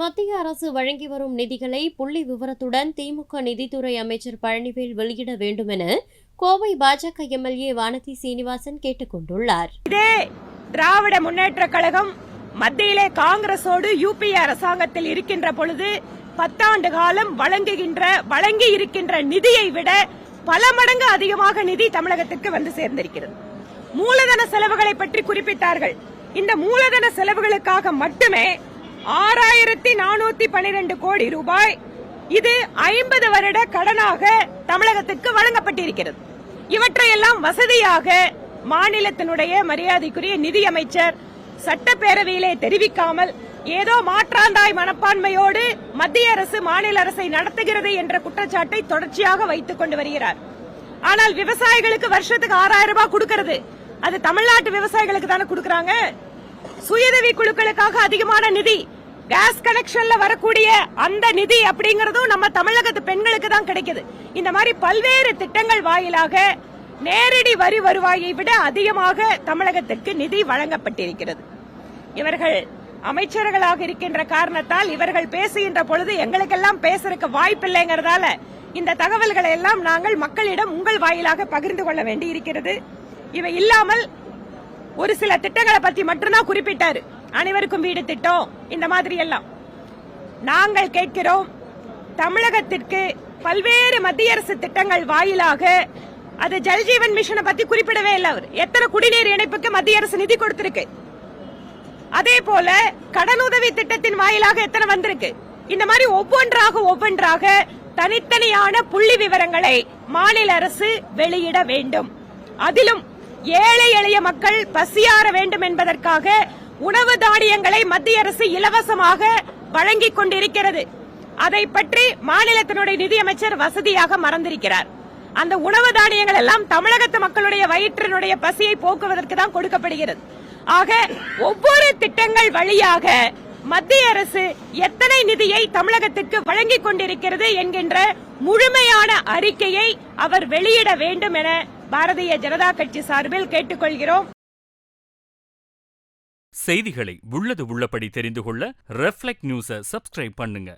மத்திய அரசு வழங்கி வரும் நிதிகளை புள்ளி விவரத்துடன் திமுக நிதித்துறை அமைச்சர் பழனிவேல் வெளியிட வேண்டும் என கோவை பாஜக எம்எல்ஏ வானதி சீனிவாசன் கேட்டுக்கொண்டுள்ளார். இதே திராவிட முன்னேற்ற கழகம் மத்தியிலே காங்கிரசோடு யூபிஏ அரசாங்கத்தில் இருக்கின்ற பொழுது பத்தாண்டு காலம் வழங்குகின்ற வழங்கி இருக்கின்ற நிதியை விட பல மடங்கு அதிகமாக நிதி தமிழகத்திற்கு வந்து சேர்ந்திருக்கிறது. மூலதன செலவுகளை பற்றி குறிப்பிட்டார்கள். இந்த மூலதன செலவுகளுக்காக மட்டுமே ஆறாயிரத்தி நானூத்தி பனிரெண்டு கோடி ரூபாய். இது ஐம்பது வருட கடனாக தமிழகத்துக்கு வழங்கப்பட்டிருக்கிறது. இவற்றையெல்லாம் வசதியாக மாநிலத்தினுடைய மரியாதைக்குரிய நிதியமைச்சர் சட்டப்பேரவையிலே தெரிவிக்காமல் ஏதோ மாற்றாந்தாய் மனப்பான்மையோடு மத்திய அரசு மாநில அரசை நடத்துகிறது என்ற குற்றச்சாட்டை தொடர்ச்சியாக வைத்துக் கொண்டு வருகிறார். ஆனால் விவசாயிகளுக்கு வருஷத்துக்கு ஆறாயிரம் ரூபாய் கொடுக்கிறது. அது தமிழ்நாட்டு விவசாயிகளுக்கு தானே கொடுக்கறாங்க? சுயதவி குழுக்களுக்காக அதிகமான நிதி. கேஸ் கனெக்ஷன்ல வரக்கூடிய அந்த நிதி அப்படிங்கறதும் நம்ம தமிழகத்து பெண்களுக்கு தான் கிடைக்குது. இந்த மாதிரி பல்வேறு திட்டங்கள் வாயிலாக நேரடி வரி வருவாயை விட அதிகமாக தமிழகத்திற்கு நிதி வழங்கப்பட்டிருக்கிறது. இவர்கள் அமைச்சர்களாக இருக்கின்ற காரணத்தால் இவர்கள் பேசுகின்ற பொழுது எங்களுக்கெல்லாம் பேசுறதுக்கு வாய்ப்பில்லைங்கிறதால இந்த தகவல்களை எல்லாம் நாங்கள் மக்களிடம் உங்கள் வாயிலாக பகிர்ந்து கொள்ள வேண்டி இருக்கிறது இவை இல்லாமல் ஒரு சில திட்டங்களை பத்தி மட்டும்தான் குறிப்பிட்டாரு. அனைவருக்கும் வீடு திட்டம் இந்த மாதிரி எல்லாம். நாங்கள் கேட்கிறோம் தமிழகத்திற்கு பல்வேறு மத்திய அரசு திட்டங்கள் வாயிலாக அது ஜல்ஜீவன் மிஷனை பத்தி குறிப்பிடவே இல்லை அவர். எத்தனை குடிநீர் இணைப்புக்கு மத்திய அரசு நிதி கொடுத்திருக்கு. அதே போல கடனுதவி திட்டத்தின் வாயிலாக எத்தனை வந்திருக்கு. இந்த மாதிரி ஒவ்வொன்றாக ஒவ்வொன்றாக தனித்தனியான புள்ளி விவரங்களை மாநில அரசு வெளியிட வேண்டும். அதிலும் ஏழை எளிய மக்கள் பசியாற வேண்டும் என்பதற்காக உணவு தானியங்களை மத்திய அரசு இலவசமாக வழங்கிக் கொண்டிருக்கிறது. அதை பற்றி மாநிலத்தினுடைய நிதியமைச்சர் வசதியாக மறந்திருக்கிறார். அந்த உணவு தானியங்கள் எல்லாம் தமிழகத்து மக்களுடைய வயிற்றினுடைய பசியை போக்குவதற்கு தான் கொடுக்கப்படுகிறது. ஆக ஒவ்வொரு திட்டங்கள் வழியாக மத்திய அரசு எத்தனை நிதியை தமிழகத்திற்கு வழங்கிக் கொண்டிருக்கிறது என்கின்ற முழுமையான அறிக்கையை அவர் வெளியிட வேண்டும் என பாரதிய ஜனதா கட்சி சார்பில் கேட்டுக்கொள்கிறோம். செய்திகளை உள்ளது உள்ளபடி தெரிந்து கொள்ள ரெஃப்ளெக்ட் நியூஸை சப்ஸ்கிரைப் பண்ணுங்க.